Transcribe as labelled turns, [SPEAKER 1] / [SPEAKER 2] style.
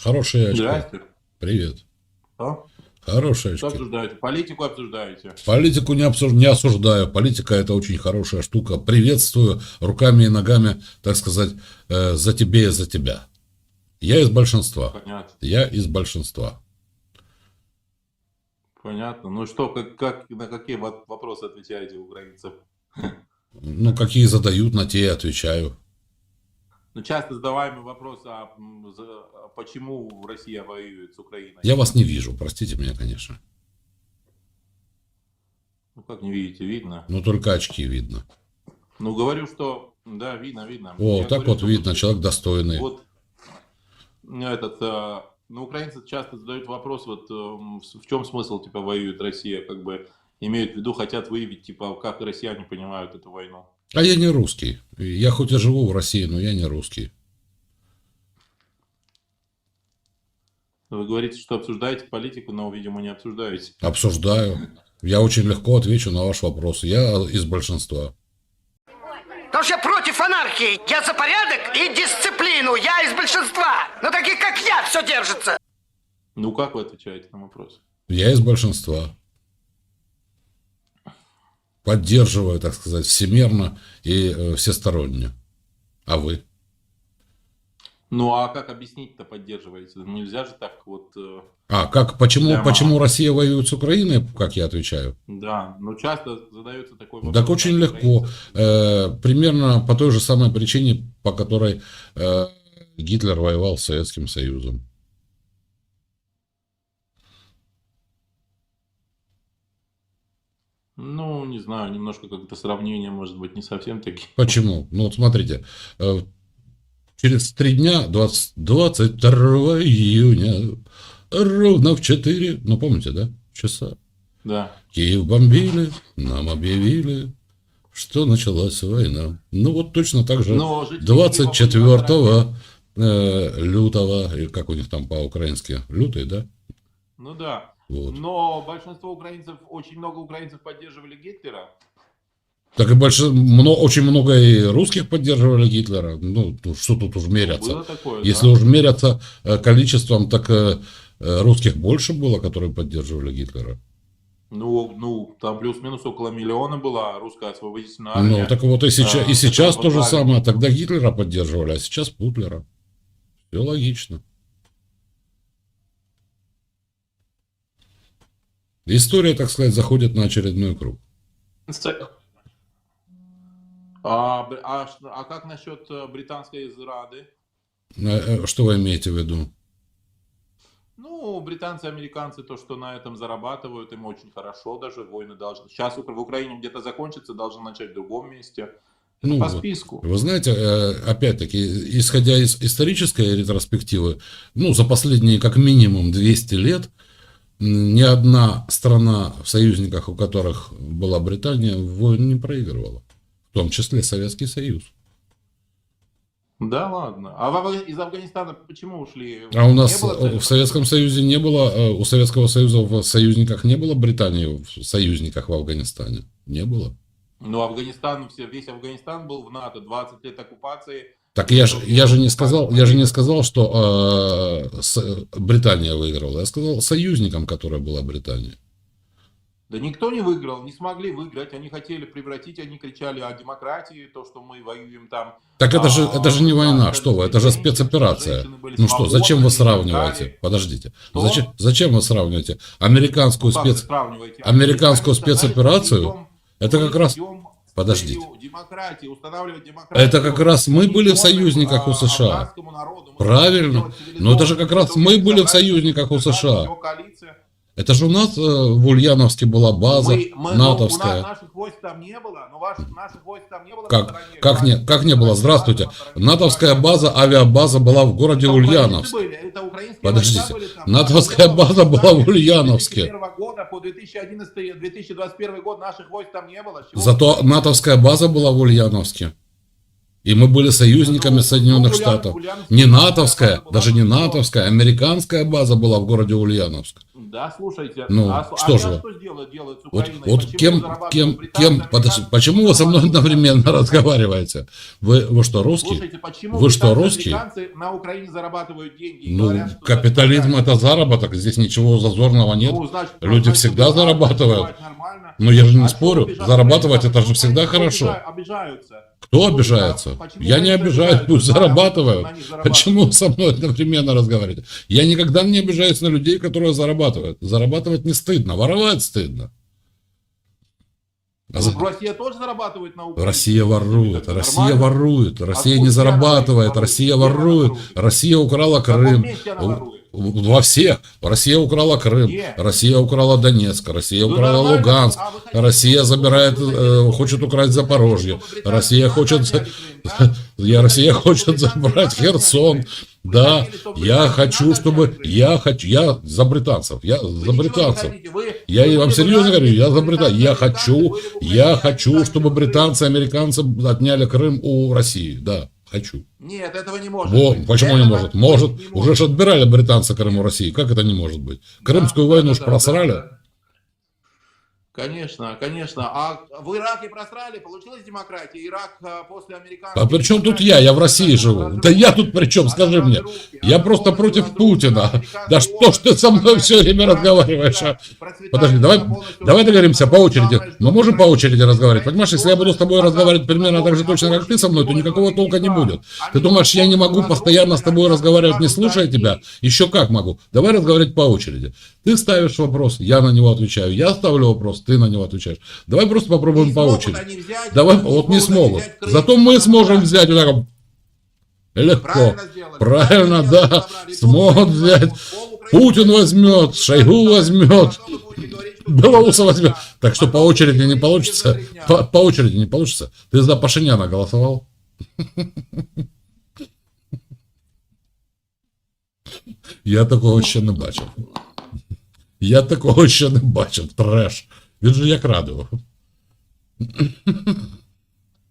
[SPEAKER 1] Хорошие очки.
[SPEAKER 2] Здрасте.
[SPEAKER 1] Привет.
[SPEAKER 2] Что?
[SPEAKER 1] Хорошие
[SPEAKER 2] Что
[SPEAKER 1] очки.
[SPEAKER 2] обсуждаете? Политику обсуждаете?
[SPEAKER 1] Политику не, обсуж- не осуждаю. Политика это очень хорошая штука. Приветствую руками и ногами, так сказать, э, за тебе и за тебя. Я из большинства.
[SPEAKER 2] Понятно.
[SPEAKER 1] Я из большинства.
[SPEAKER 2] Понятно. Ну что, как, как, на какие во- вопросы отвечаете украинцев?
[SPEAKER 1] Ну, какие задают, на те и отвечаю.
[SPEAKER 2] Ну, часто задаваемый вопрос, а, а почему Россия воюет с Украиной?
[SPEAKER 1] Я вас не вижу, простите меня, конечно.
[SPEAKER 2] Ну, как не видите, видно.
[SPEAKER 1] Но только очки видно.
[SPEAKER 2] Ну, говорю, что... Да, видно, видно.
[SPEAKER 1] О,
[SPEAKER 2] Я
[SPEAKER 1] так
[SPEAKER 2] говорю,
[SPEAKER 1] вот
[SPEAKER 2] что
[SPEAKER 1] видно, человек достойный.
[SPEAKER 2] Вот ну, этот, а, ну, украинцы часто задают вопрос, вот в в чем смысл, типа, воюет Россия, как бы имеют в виду, хотят выявить, типа, как россияне понимают эту войну.
[SPEAKER 1] А я не русский. Я хоть и живу в России, но я не русский.
[SPEAKER 2] Вы говорите, что обсуждаете политику, но, видимо, не обсуждаете.
[SPEAKER 1] Обсуждаю. Я очень легко отвечу на ваш вопрос. Я из большинства.
[SPEAKER 3] Потому что я против анархии. Я за порядок и дисциплину. Я из большинства. Но таких, как я, все держится.
[SPEAKER 2] Ну, как вы отвечаете на вопрос?
[SPEAKER 1] Я из большинства. Поддерживаю, так сказать, всемерно и э, всесторонне. А вы?
[SPEAKER 2] Ну, а как объяснить-то поддерживаете? Ну, Нельзя же так вот... э,
[SPEAKER 1] А как, почему,
[SPEAKER 2] Прямо.
[SPEAKER 1] почему Россия воюет с Украиной, как я отвечаю?
[SPEAKER 2] Да, ну, часто задается такой вопрос.
[SPEAKER 1] Так очень легко. Э, примерно по той же самой причине, по которой э, Гитлер воевал с Советским Союзом.
[SPEAKER 2] Ну, не знаю, немножко как-то сравнение, может быть, не совсем такие.
[SPEAKER 1] Почему? Ну вот смотрите, э, через три дня, 20 22 июня, ровно в 4, ну помните, да, часа,
[SPEAKER 2] Да.
[SPEAKER 1] Киев бомбили, нам объявили, что началась война. Ну вот точно так же
[SPEAKER 2] Но жители
[SPEAKER 1] 24
[SPEAKER 2] Киева
[SPEAKER 1] э, лютого, и как у них там по-украински, лютый, да?
[SPEAKER 2] Ну да.
[SPEAKER 1] Вот.
[SPEAKER 2] Но большинство украинцев, очень много украинцев поддерживали Гитлера.
[SPEAKER 1] Так и больше, мно- очень много и русских поддерживали Гитлера. Ну, ну, что тут уж меряться.
[SPEAKER 2] Было такое,
[SPEAKER 1] Если
[SPEAKER 2] да?
[SPEAKER 1] уж меряться э, количеством, так э, э, русских больше было, которые поддерживали Гитлера.
[SPEAKER 2] Ну, ну, там плюс-минус около миллиона была русская освободительная армия.
[SPEAKER 1] Ну, так вот и сейчас,
[SPEAKER 2] Да,
[SPEAKER 1] и сейчас то же самое. Тогда Гитлера поддерживали, а сейчас Путлера. Все логично. История, так сказать, заходит на очередной круг.
[SPEAKER 2] А, а а как насчет э, британской зрады?
[SPEAKER 1] Э, Что вы имеете в виду?
[SPEAKER 2] Ну, британцы, американцы, то, что на этом зарабатывают, им очень хорошо даже. Войны должны... Сейчас в Украине где-то закончится, должны начать в другом месте. Это
[SPEAKER 1] Ну,
[SPEAKER 2] по
[SPEAKER 1] вот.
[SPEAKER 2] списку.
[SPEAKER 1] Вы знаете, э, опять-таки, исходя из исторической ретроспективы, ну, за последние как минимум 200 лет ни одна страна в союзниках, у которых была Британия, войн не проигрывала. В том числе Советский Союз.
[SPEAKER 2] Да, ладно. А из Афганистана почему ушли?
[SPEAKER 1] А у нас в Советском Союзе не было, э, у Советского Союза в союзниках не было Британии в союзниках в Афганистане. Не было.
[SPEAKER 2] Ну, Афганистан, все, весь Афганистан был в НАТО, 20 лет оккупации.
[SPEAKER 1] Так я же, я же не сказал, я же не сказал, что э, с- Британия выиграла. Я сказал союзникам, которая была Британия.
[SPEAKER 2] Да никто не выиграл, не смогли выиграть. Они хотели превратить, они кричали о демократии, то, что мы воюем там.
[SPEAKER 1] Так это же,
[SPEAKER 2] А,
[SPEAKER 1] это же не война, что вы, это же спецоперация. Ну что, зачем вы сравниваете? Подождите.
[SPEAKER 2] Что?
[SPEAKER 1] Зачем, зачем вы сравниваете американскую
[SPEAKER 2] Ну, вы
[SPEAKER 1] спец... американскую спецоперацию? Это как раз...
[SPEAKER 2] идем
[SPEAKER 1] Подождите. Это как раз мы были в союзниках у
[SPEAKER 2] а,
[SPEAKER 1] США.
[SPEAKER 2] народу. Мы
[SPEAKER 1] Правильно. Но это же как раз мы были в союзниках у США.
[SPEAKER 2] коалиция.
[SPEAKER 1] Это же у нас э, в Ульяновске была база
[SPEAKER 2] Мы- мы- ну,
[SPEAKER 1] натовская.
[SPEAKER 2] У нас наших войск там не было, но ваших, наших войск там не было.
[SPEAKER 1] Как, как, не, как не было? Здравствуйте. Натовская база, авиабаза была в городе Ульяновск. Подождите. Натовская база была в Ульяновске.
[SPEAKER 2] С 2001 года по 2011-2021 год наших войск там не было. Чего
[SPEAKER 1] Зато натовская база была в Ульяновске. И мы были союзниками Соединенных Штатов. Не натовская, даже не натовская, американская база была в городе Ульяновск.
[SPEAKER 2] Да, слушайте.
[SPEAKER 1] Ну,
[SPEAKER 2] а,
[SPEAKER 1] что
[SPEAKER 2] а
[SPEAKER 1] же вы?
[SPEAKER 2] что сделают, делают с
[SPEAKER 1] Вот,
[SPEAKER 2] Украиной?
[SPEAKER 1] вот
[SPEAKER 2] Почему
[SPEAKER 1] кем, кем, кем, подожди, почему вы со мной одновременно разговариваете? Вы, вы что, русский?
[SPEAKER 2] Слушайте, почему
[SPEAKER 1] Вы что, русский?
[SPEAKER 2] на Украине зарабатывают деньги?
[SPEAKER 1] Ну,
[SPEAKER 2] говорят, что
[SPEAKER 1] капитализм
[SPEAKER 2] зарабатывают?
[SPEAKER 1] это заработок, здесь ничего зазорного нет.
[SPEAKER 2] Ну, значит,
[SPEAKER 1] Люди
[SPEAKER 2] значит,
[SPEAKER 1] всегда зарабатывают.
[SPEAKER 2] нормально.
[SPEAKER 1] Но я же не
[SPEAKER 2] А
[SPEAKER 1] спорю, зарабатывать это же всегда хорошо.
[SPEAKER 2] обижа- Обижаются.
[SPEAKER 1] Кто обижается?
[SPEAKER 2] почему
[SPEAKER 1] Я не обижаюсь, пусть зарабатывают. Почему со мной одновременно разговариваете? Я никогда не обижаюсь на людей, которые зарабатывают. Зарабатывать не стыдно, воровать стыдно. А за-
[SPEAKER 2] Ну, Россия тоже зарабатывает на Украине?
[SPEAKER 1] Россия ворует,
[SPEAKER 2] Это
[SPEAKER 1] Россия
[SPEAKER 2] нормально?
[SPEAKER 1] ворует, Россия
[SPEAKER 2] Откуда
[SPEAKER 1] не зарабатывает? Россия ворует? Россия украла Крым. Во всех. Россия украла Крым? Россия украла Донецк, Россия
[SPEAKER 2] Ну,
[SPEAKER 1] украла. Луганск,
[SPEAKER 2] А
[SPEAKER 1] Россия забирает, э, хочет украсть Запорожье, Россия хочет, я Россия хочет забрать Херсон, да, я хочу, чтобы, я хочу, я за британцев, я за британцев. Я вам серьезно говорю, я за британцев. Я хочу, я хочу, чтобы британцы, американцы отняли Крым у России. Да, хочу.
[SPEAKER 2] Нет, этого не может
[SPEAKER 1] Во,
[SPEAKER 2] быть.
[SPEAKER 1] почему не
[SPEAKER 2] Этого
[SPEAKER 1] может? Может.
[SPEAKER 2] быть не
[SPEAKER 1] Уже ж отбирали британцы Крым у России. Как это не может быть? Крымскую
[SPEAKER 2] Да,
[SPEAKER 1] войну
[SPEAKER 2] да,
[SPEAKER 1] ж
[SPEAKER 2] да,
[SPEAKER 1] просрали.
[SPEAKER 2] да, да. Конечно, конечно. А в Ираке просрали, получилась демократия. Ирак а, после американцев...
[SPEAKER 1] А при чем тут я? Я в России живу. Да я тут при чем? Скажи мне. Я просто против Путина. Да что ж ты со мной все время разговариваешь? а? Подожди, давай, давай договоримся по очереди. Мы можем по очереди разговаривать. Понимаешь, если я буду с тобой разговаривать примерно так же точно, как ты со мной, то никакого толка не будет. Ты думаешь, я не могу постоянно с тобой разговаривать, не слушая тебя? Еще как могу. Давай разговаривать по очереди. Ты ставишь вопрос, я на него отвечаю. Я ставлю вопрос, ты на него отвечаешь. Давай просто попробуем по очереди. Давай, вот не смогут. Зато мы сможем взять вот так легко. Правильно, да. Смогут взять. Путин возьмет, Шойгу возьмет, Белоуса возьмет. Так что по очереди не получится. По, по очереди не получится. Ты за Пашиняна голосовал? Я такого ще не бачив. Я такого ще не бачив. Треш. Він же як радив.